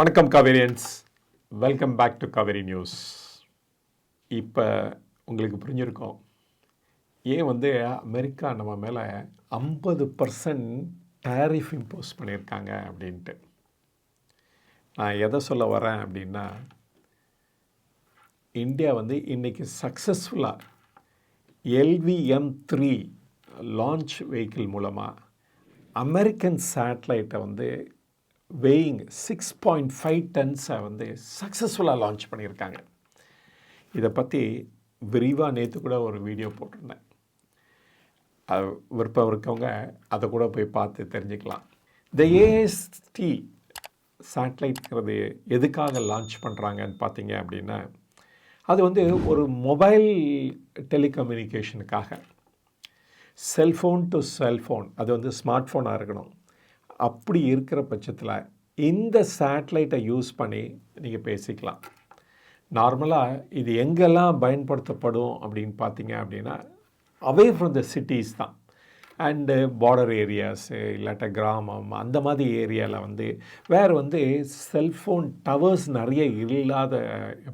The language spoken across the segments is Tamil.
வணக்கம் Kaverians. Welcome back to Kaveri news இப்போ உங்களுக்கு புரிஞ்சிருக்கோம். ஏன் வந்து அமெரிக்கா நம்ம மேலே ஐம்பது பர்சன்ட் டேரிஃப் இம்போஸ் பண்ணியிருக்காங்க அப்படின்ட்டு. நான் எதை சொல்ல வரேன் அப்படின்னா இந்தியா வந்து இன்றைக்கி சக்ஸஸ்ஃபுல்லாக எல்விஎம் த்ரீ லான்ச் வெஹிக்கிள் மூலமாக அமெரிக்கன் சேட்டலைட்டை வந்து வெயிங் சிக்ஸ் பாயிண்ட் ஃபைவ் டன்ஸை வந்து சக்ஸஸ்ஃபுல்லாக லான்ச் பண்ணியிருக்காங்க. இதை பற்றி விரிவாக நேற்று கூட ஒரு வீடியோ போட்டிருந்தேன். அது விருப்பம் இருக்கவங்க அதை கூட போய் பார்த்து தெரிஞ்சுக்கலாம். இந்த ஏஎஸ்டி சேட்டலைட்ங்கிறது எதுக்காக லான்ச் பண்ணுறாங்கன்னு பார்த்தீங்க அப்படின்னா அது வந்து ஒரு மொபைல் டெலிகம்யூனிகேஷனுக்காக செல்ஃபோன் டு செல்ஃபோன் அது வந்து ஸ்மார்ட் ஃபோனாக இருக்கணும். அப்படி இருக்கிற பட்சத்தில் இந்த சேட்டலைட்டை யூஸ் பண்ணி நீங்கள் பேசிக்கலாம். நார்மலாக இது எங்கெல்லாம் பயன்படுத்தப்படும் அப்படின்னு பார்த்தீங்க அப்படின்னா அவே ஃப்ரம் த சிட்டிஸ் தான். அண்டு பார்டர் ஏரியாஸு இல்லாட்ட கிராமம் அந்த மாதிரி ஏரியாவில் வந்து வேறு வந்து செல்ஃபோன் டவர்ஸ் நிறைய இல்லாத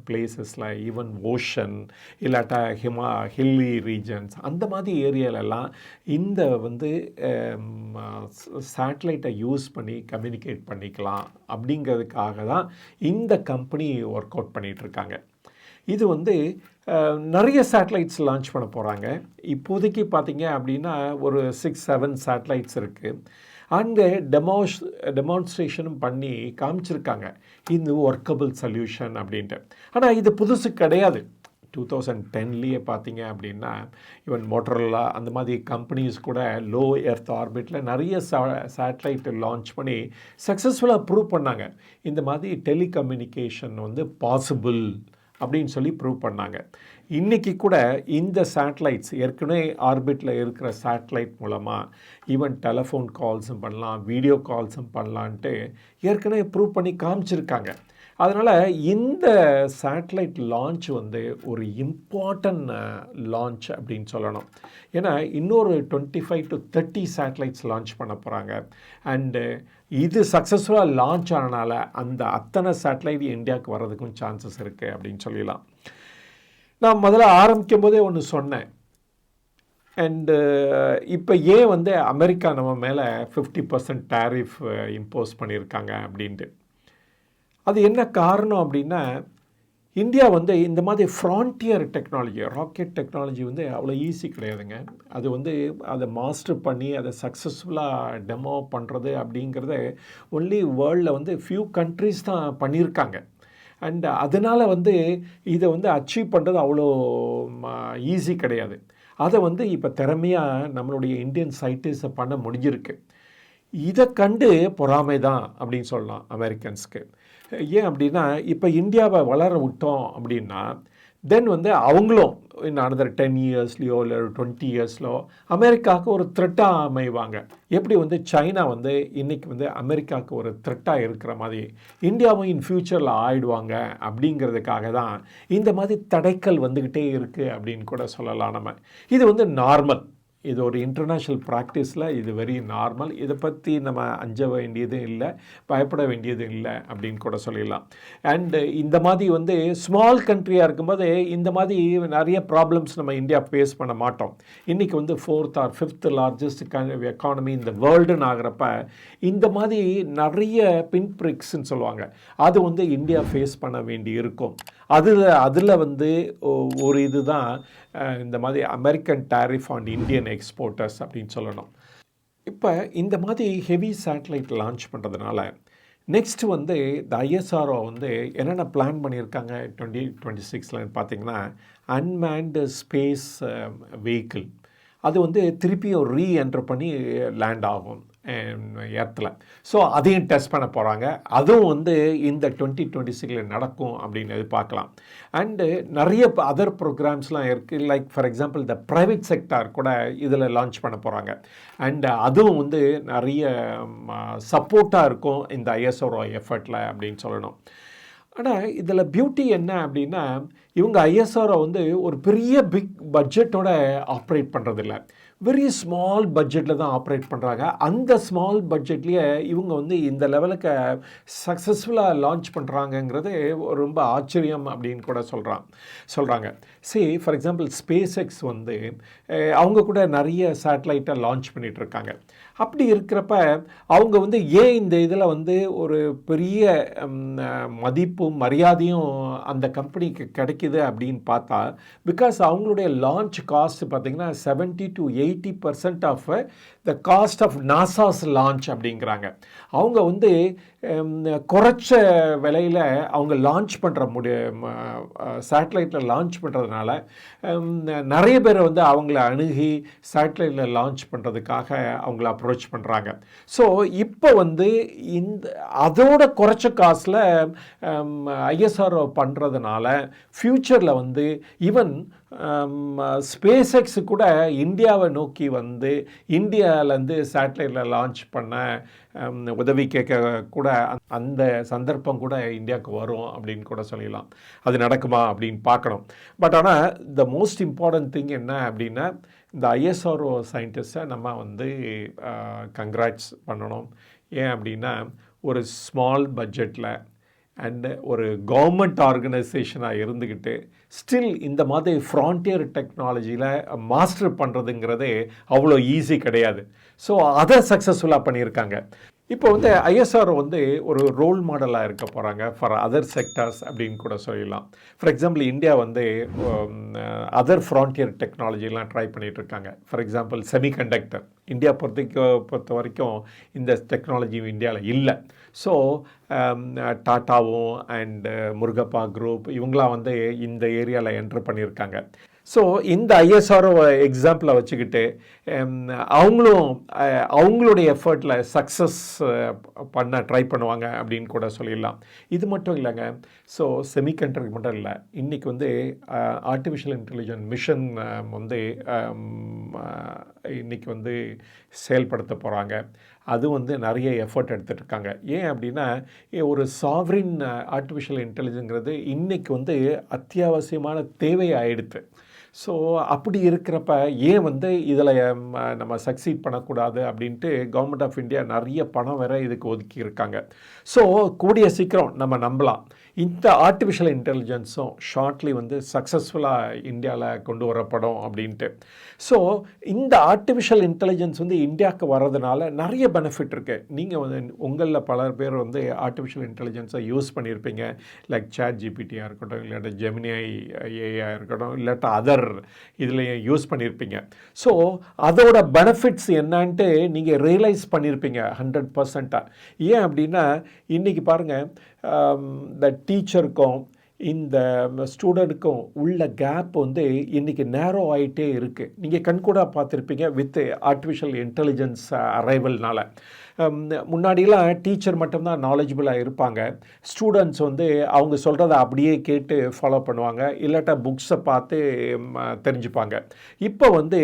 பிளேசஸில் ஈவன் ஓஷன் இல்லாட்டா ஹிமா ஹில்லி ரீஜன்ஸ் அந்த மாதிரி ஏரியாலெல்லாம் இந்த வந்து um, uh, சேட்டலைட்டை யூஸ் பண்ணி கம்யூனிகேட் பண்ணிக்கலாம் அப்படிங்கிறதுக்காக தான் இந்த கம்பெனி ஒர்க் அவுட் பண்ணிகிட்ருக்காங்க இது வந்து நிறைய சேட்டலைட்ஸ் லான்ச் பண்ண போகிறாங்க இப்போதைக்கு பார்த்தீங்க அப்படின்னா ஒரு சிக்ஸ் செவன் சேட்டலைட்ஸ் இருக்குது அங்கே டெமோஸ் டெமான்ஸ்ட்ரேஷனும் பண்ணி காமிச்சிருக்காங்க. இது ஒர்க்கபிள் சொல்யூஷன் அப்படின்ட்டு. ஆனால் இது புதுசு கிடையாது. டூ தௌசண்ட் டென்லேயே பார்த்தீங்க அப்படின்னா ஈவன் மோட்டரோலா அந்த மாதிரி கம்பெனிஸ் கூட லோ எர்த் ஆர்பிட்டில் நிறைய சா சேட்டலைட் லான்ச் பண்ணி சக்ஸஸ்ஃபுல்லாக ப்ரூவ் பண்ணாங்க. இந்த மாதிரி டெலிகம்யூனிகேஷன் வந்து பாசிபிள் அப்படின்னு சொல்லி ப்ரூவ் பண்ணாங்க. இன்றைக்கி கூட இந்த சேட்டலைட்ஸ் ஏற்கனவே ஆர்பிட்டில் இருக்கிற சேட்டலைட் மூலமாக ஈவன் டெலஃபோன் கால்ஸும் பண்ணலாம் வீடியோ கால்ஸும் பண்ணலான்ட்டு ஏற்கனவே ப்ரூவ் பண்ணி காமிச்சிருக்காங்க. அதனால் இந்த சேட்டலைட் லான்ச் வந்து ஒரு இம்பார்ட்டன்ட் லான்ச் அப்படின்னு சொல்லணும். ஏன்னா இன்னொரு twenty five to thirty satellites launch பண்ண போகிறாங்க அண்டு இது சக்ஸஸ்ஃபுல்லாக லான்ச் ஆனனால அந்த அத்தனை சேட்டலைட் இந்தியாவுக்கு வர்றதுக்கும் சான்சஸ் இருக்குது அப்படின்னு சொல்லிடலாம். நான் முதல்ல ஆரம்பிக்கும் போதே ஒன்று சொன்னேன். அண்டு இப்போ ஏன் வந்து அமெரிக்கா நம்ம மேலே ஃபிஃப்டி பர்சன்ட் டேரிஃப் இம்போஸ் பண்ணியிருக்காங்க அப்படின்ட்டு. அது என்ன காரணம் அப்படின்னா இந்தியா வந்து இந்த மாதிரி ஃப்ரான்டியர் டெக்னாலஜி ராக்கெட் டெக்னாலஜி வந்து அவ்வளோ ஈஸி கிடையாதுங்க. அது வந்து அதை மாஸ்டர் பண்ணி அதை சக்ஸஸ்ஃபுல்லாக டெமோ பண்ணுறது அப்படிங்கிறத ஒன்லி வேர்ல்டில் வந்து ஃபியூ கண்ட்ரிஸ் தான் பண்ணியிருக்காங்க. அண்ட் அதனால் வந்து இதை வந்து அச்சீவ் பண்ணுறது அவ்வளோ ஈஸி கிடையாது. அதை வந்து இப்போ திறமையாக நம்மளுடைய இந்தியன் சயின்டிஸ்ட்டை பண்ண முடிஞ்சிருக்கு. இதை கண்டு பொறாமை தான் அப்படின்னு சொல்லலாம் அமெரிக்கன்ஸ்க்கு ஏன் அப்படின்னா இப்போ இந்தியாவை வளர விட்டோம் அப்படின்னா தென் வந்து அவங்களும் இன்னும் அனதர் டென் இயர்ஸ்லையோ இல்லை டுவெண்ட்டி இயர்ஸ்லோ அமெரிக்காவுக்கு ஒரு த்ரெட்டாக அமைவாங்க. எப்படி வந்து சைனா வந்து இன்றைக்கி வந்து அமெரிக்காவுக்கு ஒரு த்ரெட்டாக இருக்கிற மாதிரி இந்தியாவும் இன் ஃப்யூச்சரில் ஆயிடுவாங்க அப்படிங்கிறதுக்காக தான் இந்த மாதிரி தடைக்கல் வந்துக்கிட்டே இருக்குது அப்படின்னு கூட சொல்லலாம் நம்ம. இது வந்து நார்மல் இது ஒரு இன்டர்நேஷ்னல் ப்ராக்டிஸில் இது வெரி நார்மல் இதை பற்றி நம்ம அஞ்ச வேண்டியதும் இல்லை பயப்பட வேண்டியதும் இல்லை அப்படின்னு கூட சொல்லிடலாம். அண்டு இந்த மாதிரி வந்து ஸ்மால் கண்ட்ரியாக இருக்கும்போது இந்த மாதிரி நிறைய ப்ராப்ளம்ஸ் நம்ம இந்தியா ஃபேஸ் பண்ண மாட்டோம். இன்றைக்கி வந்து fourth or fifth largest economy இந்த வேர்ல்டுன்னு ஆகிறப்ப இந்த மாதிரி நிறைய பின்பிரிக்ஸ்ன்னு சொல்லுவாங்க. அது வந்து இந்தியா ஃபேஸ் பண்ண வேண்டி இருக்கும். அதில் அதில் வந்து ஒரு இதுதான் இந்த மாதிரி American tariff on Indian exporters அப்படின்னு சொல்லணும். இப்போ இந்த மாதிரி ஹெவி சேட்டலைட் லான்ச் பண்ணுறதுனால நெக்ஸ்ட்டு வந்து இந்த ஐஎஸ்ஆர்ஓ வந்து என்னென்ன பிளான் பண்ணியிருக்காங்க டுவெண்ட்டி டுவெண்ட்டி சிக்ஸ்லன்னு பார்த்தீங்கன்னா அன்மேன்டு ஸ்பேஸ் வெஹிக்கிள் அது வந்து திருப்பியும் ரீஎன்டர் பண்ணி லேண்ட் ஆகும். இடத்துல ஸோ அதையும் டெஸ்ட் பண்ண போகிறாங்க அதுவும் வந்து இந்த டுவெண்ட்டி டுவெண்ட்டி சிக்ஸில் நடக்கும் அப்படின்னு எதிர்பார்க்கலாம். அண்டு நிறைய அதர் ப்ரோக்ராம்ஸ்லாம் இருக்குது லைக் ஃபார் எக்ஸாம்பிள் இந்த ப்ரைவேட் செக்டார் கூட இதில் லான்ச் பண்ண போகிறாங்க அண்டு அதுவும் வந்து நிறைய சப்போர்ட்டாக இருக்கும் இந்த ஐஎஸ்ஓ எஃபர்ட்டில் அப்படின்னு சொல்லணும். ஆனால் இதில் பியூட்டி என்ன அப்படின்னா இவங்க ஐஎஸ்ஆரை வந்து ஒரு பெரிய பிக் பட்ஜெட்டோட ஆப்ரேட் பண்ணுறதில்ல வெரி ஸ்மால் பட்ஜெட்டில் தான் ஆப்ரேட் பண்ணுறாங்க அந்த ஸ்மால் பட்ஜெட்லேயே இவங்க வந்து இந்த லெவலுக்கு சக்ஸஸ்ஃபுல்லாக லான்ச் பண்ணுறாங்கங்கிறது ரொம்ப ஆச்சரியம் அப்படின்னு கூட சொல்கிறான் சொல்கிறாங்க see for example SpaceX வந்து அவங்க கூட நிறைய சேட்டலைட்டை லான்ச் பண்ணிகிட்ருக்காங்க இருக்காங்க. அப்படி இருக்கிறப்ப அவங்க வந்து ஏன் இந்த இதில் வந்து ஒரு பெரிய மதிப்பும் மரியாதையும் அந்த கம்பெனிக்கு கிடைக்குது அப்படின்னு பார்த்தா பிகாஸ் அவங்களுடைய லான்ச் காஸ்ட் பார்த்தீங்கன்னா seventy to eighty percent of the cost of NASA's launch அப்படிங்கிறாங்க. அவங்க வந்து குறைச்ச விலையில் அவங்க லான்ச் பண்ணுற முடி சேட்டலைட்டில் லான்ச் பண்ணுறதுனால நிறைய பேர் வந்து அவங்கள அணுகி சேட்டலைட்டில் லான்ச் பண்ணுறதுக்காக அவங்கள அப்ரோச் பண்ணுறாங்க ஸோ இப்போ வந்து இந்த அதோட குறைச்ச காசில் ஐஎஸ்ஆர்ஓ um, பண்ணுறதுனால ஃப்யூச்சரில் வந்து ஈவன் ஸ்பேஸ்எக்ஸு um, கூட இந்தியாவை நோக்கி வந்து இந்தியாவிலேருந்து சேட்டலைட்டில் லான்ச் பண்ண um, உதவி கேட்க கூட அந்த சந்தர்ப்பம் கூட இந்தியாவுக்கு வரும் அப்படின்னு கூட சொல்லலாம் அது நடக்குமா அப்படின்னு பார்க்கணும். பட் ஆனால் த மோஸ்ட் இம்பார்ட்டன்ட் திங் என்ன அப்படின்னா இந்த ஐஎஸ்ஆர்ஓ சயின்டிஸ்ட்டை நம்ம வந்து கங்க்ராட்ஸ் பண்ணணும். ஏன் அப்படின்னா ஒரு ஸ்மால் பட்ஜெட்டில் அண்டு ஒரு கவர்மெண்ட் ஆர்கனைசேஷனாக இருந்துக்கிட்டு ஸ்டில் இந்த மாதிரி ஃப்ரான்டியர் டெக்னாலஜியில் மாஸ்டர் பண்ணுறதுங்கிறதே அவ்வளோ ஈஸி கிடையாது. ஸோ அதை சக்ஸஸ்ஃபுல்லாக பண்ணியிருக்காங்க. இப்போ வந்து ஐஎஸ்ஆர் வந்து ஒரு ரோல் மாடலாக இருக்க போகிறாங்க ஃபார் அதர் செக்டார்ஸ் அப்படின்னு கூட சொல்லலாம். ஃபார் எக்ஸாம்பிள் இந்தியா வந்து அதர் ஃப்ரான்டியர் டெக்னாலஜிலாம் ட்ரை பண்ணிகிட்ருக்காங்க இருக்காங்க ஃபார் எக்ஸாம்பிள் செமிகண்டக்டர் இந்தியா பொறுத்த பொறுத்த வரைக்கும் இந்த டெக்னாலஜி இந்தியாவில் இல்லை. ஸோ டாட்டாவும் அண்டு முருகப்பா குரூப் இவங்களாம் வந்து இந்த ஏரியாவில் என்ட்ரு பண்ணியிருக்காங்க ஸோ இந்த ஐஎஸ்ஆர்ஓ எக்ஸாம்பிளை வச்சுக்கிட்டு அவங்களும் அவங்களுடைய எஃபர்ட்டில் சக்ஸஸ் பண்ண ட்ரை பண்ணுவாங்க அப்படின்னு கூட சொல்லிடலாம். இது மட்டும் இல்லைங்க. ஸோ செமிகண்டக்டர் மட்டும் இல்லை. இன்றைக்கி வந்து ஆர்டிஃபிஷியல் இன்டெலிஜென்ட் மிஷன் வந்து இன்றைக்கி இன்னைக்கு வந்து செயல்படுத்த போகிறாங்க அது வந்து நிறைய எஃபர்ட் எடுத்துகிட்டு இருக்காங்க. ஏன் அப்படின்னா ஒரு சாவரின் ஆர்டிஃபிஷியல் இன்டெலிஜென்ங்கிறது இன்றைக்கி வந்து அத்தியாவசியமான தேவை ஆயிடுத்து ஸோ அப்படி இருக்கிறப்ப ஏன் வந்து இதில் நம்ம சக்சீட் பண்ணக்கூடாது அப்படின்ட்டு கவர்மெண்ட் ஆஃப் இந்தியா நிறைய பணம் வேற இதுக்கு ஒதுக்கி இருக்காங்க ஸோ கூடிய சீக்கிரம் நம்ம நம்பலாம். இந்த ஆர்டிஃபிஷியல் இன்டெலிஜென்ஸும் ஷார்ட்லி வந்து சக்ஸஸ்ஃபுல்லாக இந்தியாவில் கொண்டு வரப்படும் அப்படின்ட்டு. ஸோ இந்த ஆர்டிஃபிஷியல் இன்டெலிஜென்ஸ் வந்து இந்தியாவுக்கு வர்றதுனால நிறைய பெனிஃபிட் இருக்குது நீங்கள் வந்து உங்களில் பலர் பேர் வந்து ஆர்டிஃபிஷியல் இன்டெலிஜென்ஸை யூஸ் பண்ணியிருப்பீங்க. லைக் சேட் ஜிபிடியாக இருக்கட்டும் இல்லாட்ட ஜெமினிஐ ஏஐயாக இருக்கட்டும் இல்லாட்ட அதர் இதுலேயும் யூஸ் பண்ணியிருப்பீங்க. ஸோ அதோட பெனிஃபிட்ஸ் என்னன்ட்டு நீங்கள் ரியலைஸ் பண்ணியிருப்பீங்க ஹண்ட்ரட் பர்சண்ட்டாக ஏன் அப்படின்னா இன்றைக்கி பாருங்கள் Um, இந்த um, டீச்சருக்கும் இந்த ஸ்டூடெண்ட்டுக்கும் உள்ள கேப் வந்து இன்றைக்கி நேரோ ஆகிட்டே இருக்குது நீங்கள் கண்கூடாக பார்த்துருப்பீங்க வித் ஆர்டிஃபிஷியல் இன்டெலிஜென்ஸ் அரைவல்னால் um, முன்னாடிலாம் டீச்சர் மட்டும்தான் நாலேஜபிளாக இருப்பாங்க. ஸ்டூடெண்ட்ஸ் வந்து அவங்க சொல்கிறத அப்படியே கேட்டு ஃபாலோ பண்ணுவாங்க. இல்லாட்டா புக்ஸை பார்த்து தெரிஞ்சுப்பாங்க. இப்போ வந்து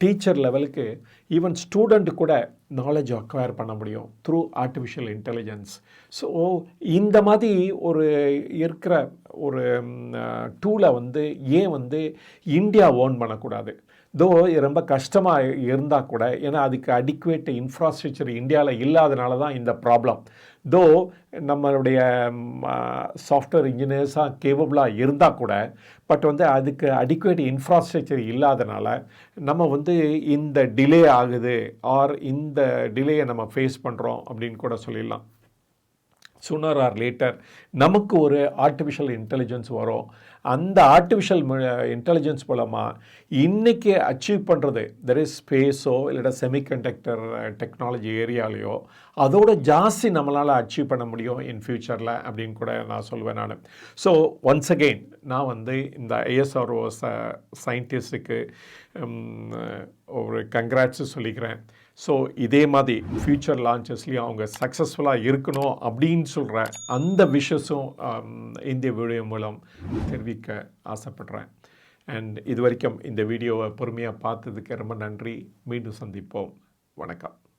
டீச்சர் லெவலுக்கு ஈவன் ஸ்டூடெண்ட் கூட நாலேஜ் அக்வயர் பண்ண முடியும் த்ரூ ஆர்டிஃபிஷியல் இன்டெலிஜென்ஸ் ஸோ இந்த மாதிரி ஒரு இருக்கிற ஒரு டூலை வந்து ஏன் வந்து இந்தியா ஓன் பண்ணக்கூடாது? தோ ரொம்ப கஷ்டமாக இருந்தால் கூட ஏன்னா அதுக்கு அடிக்குவேட் இன்ஃப்ராஸ்ட்ரக்சர் இந்தியாவில் இல்லாதனால தான் இந்த ப்ராப்ளம் தோ நம்மளுடைய சாஃப்ட்வேர் இன்ஜினியர்ஸாக கேவபிளாக இருந்தால் கூட பட் வந்து அதுக்கு அடிக்குவேட் இன்ஃப்ராஸ்ட்ரக்சர் இல்லாதனால நம்ம வந்து இந்த டிலே ஆகுது ஆர் இந்த டிலேயை நம்ம ஃபேஸ் பண்ணுறோம் அப்படின்னு கூட சொல்லிடலாம். Sooner ஆர் லேட்டர் நமக்கு ஒரு ஆர்டிஃபிஷியல் இன்டெலிஜென்ஸ் வரும். அந்த ஆர்டிஃபிஷியல் இன்டெலிஜென்ஸ் மூலமாக இன்றைக்கி அச்சீவ் பண்ணுறது தெர் இஸ் ஸ்பேஸோ இல்லைன்னா செமிகண்டக்டர் டெக்னாலஜி ஏரியாலேயோ அதோட ஜாஸ்தி நம்மளால் அச்சீவ் பண்ண முடியும் இன் ஃப்யூச்சரில் அப்படின்னு கூட நான் சொல்லுவேன் நான். ஸோ ஒன்ஸ் அகெயின் நான் வந்து இந்த ஐஎஸ்ஆர்ஓ ச சயின்டிஸ்ட்டுக்கு ஒரு கங்க்ராட்ஸு சொல்லிக்கிறேன். ஸோ இதே மாதிரி ஃப்யூச்சர் லான்ச்சஸ்லேயும் அவங்க சக்ஸஸ்ஃபுல்லாக இருக்கணும் அப்படின்னு சொல்கிற அந்த விஷஸும் um, இந்த வீடியோ மூலம் தெரிவிக்க ஆசைப்படுறேன். அண்ட் இது வரைக்கும் இந்த வீடியோவை பொறுமையாக பார்த்ததுக்கு ரொம்ப நன்றி. மீண்டும் சந்திப்போம். வணக்கம்.